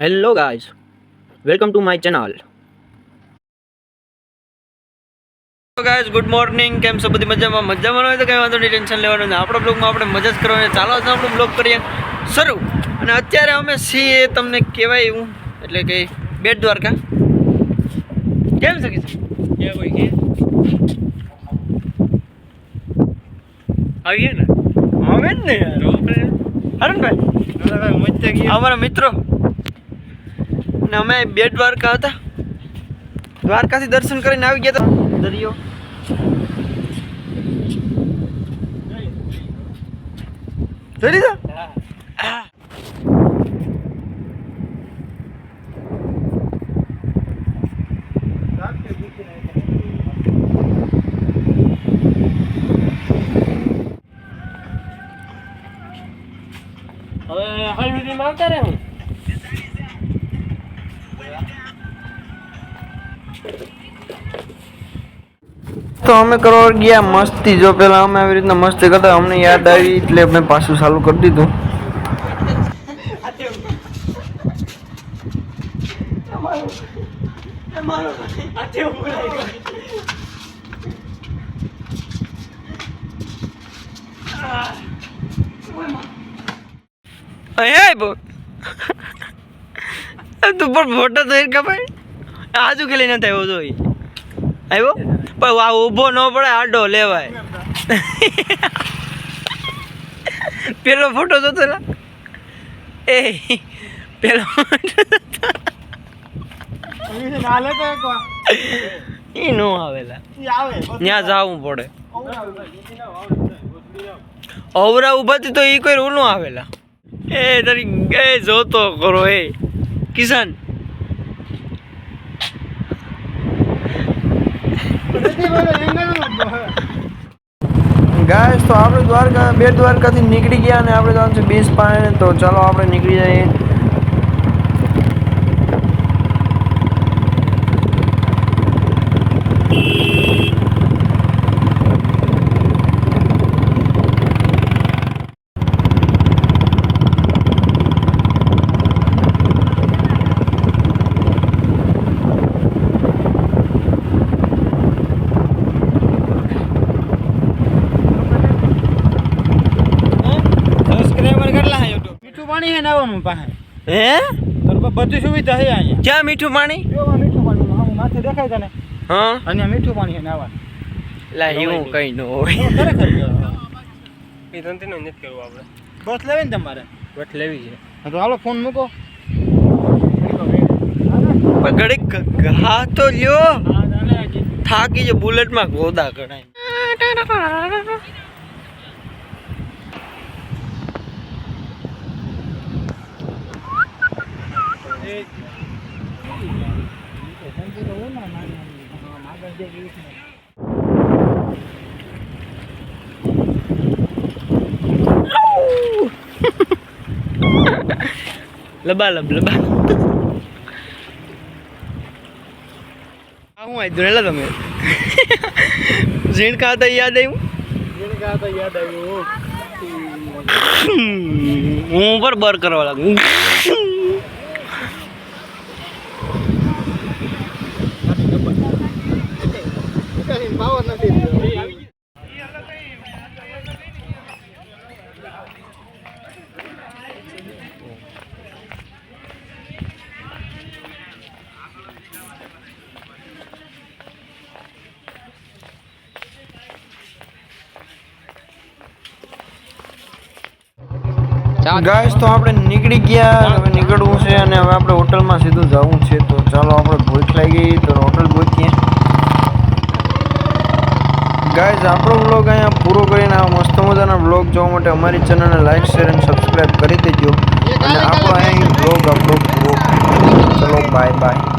Hello guys welcome to my channel guys good morning કેમ છો? બધી મજામાં? મજામાં હોય તો કંઈ વાંધો નહીં. ટેન્શન લેવાનું નહીં. આપણા બ્લોગમાં આપણે મજા જ કરવાની ચાલો તો આપણો બ્લોગ કરીએ. શરૂ. અને અત્યારે અમે છીએ તમને કહેવાય એવું એટલે કે બેટ દ્વારકા. કેમ છે કિશન? કોઈ કે? આવીએ ને? આવે ને યાર. હરણભાઈ? અમારા મિત્રો. અને અમે બેટ દ્વારકા હતા. દ્વારકાથી દર્શન કરીને આવી ગયા હતા. દરિયો. જોઈ લીધા? હવે હળવીમાં આવતા રહે હું? તો અમે કરવા ગયા મસ્તી. જો પેલા અમે આવી રીતના મસ્તી કરતા, અમને યાદ આવી એટલે અમે પાછું ચાલુ કરી દીધું. તું પણ ફોટો થઈ ખબર? આજુ કે લઈને થયો તો ઈ. આવ્યો? પણ આ ઊભો ન પડે, આડો લેવાય. પેલો ફોટો જોતો ને એ, પેલો ઈ નો આવેલા આવે ત્યાં જવું પડે. અવરા ઉભાથી તો એ કોઈ રૂ નો આવેલા એ એ જોતો કરો એ. કિશન. ગાઈસ તો આપણે દ્વારકા બે દ્વારકાથી નીકળી ગયા અને આપણે જવાનું છે બીસ પાણી તો ચાલો આપણે નીકળી જઈએ સબસ્ક્રાઇબર કેટલા હે YouTube મીઠું પાણી હે નાવાનું પાસે. હે? તો બધી સુવિધા હે અહીંયા. ક્યાં મીઠું પાણી? જો આ મીઠું પાણી આમ માથે દેખાય તને. હા. અને આ મીઠું પાણી હે નાવાનું લા એવું કઈ ન હોય. ખરેખર એ ધંધે નથી કરવું આપણે. બસ લેવી ને તમારે. બસ લેવી છે. તો હાલો ફોન મૂકો. પણ ઘા હા તો લ્યો થાકી જો બુલેટમાં ગોદા કણાય લબા લબ લબા હું આઈ દુરેલા તમે. ઝીણકા હતા યાદ આવ્યું? યાદ આવ્યું. હું પર બર કરવા લાગુ ગાઈસ તો આપણે નીકળી ગયા. હવે નીકળવું છે અને હવે આપણે હોટલમાં સીધું જવું છે. તો ચાલો આપણે ભૂખ લાગી તો હોટલ પહોંચીએ ગાઈઝ આપણો બ્લોગ અહીંયા પૂરો કરીને આ મસ્ત મજાના બ્લોગ જોવા માટે અમારી ચેનલને લાઈક શેર અને સબસ્ક્રાઈબ કરી દેજો. અને આપણો અહીં બ્લોગ આપણો પૂરો. ચલો બાય બાય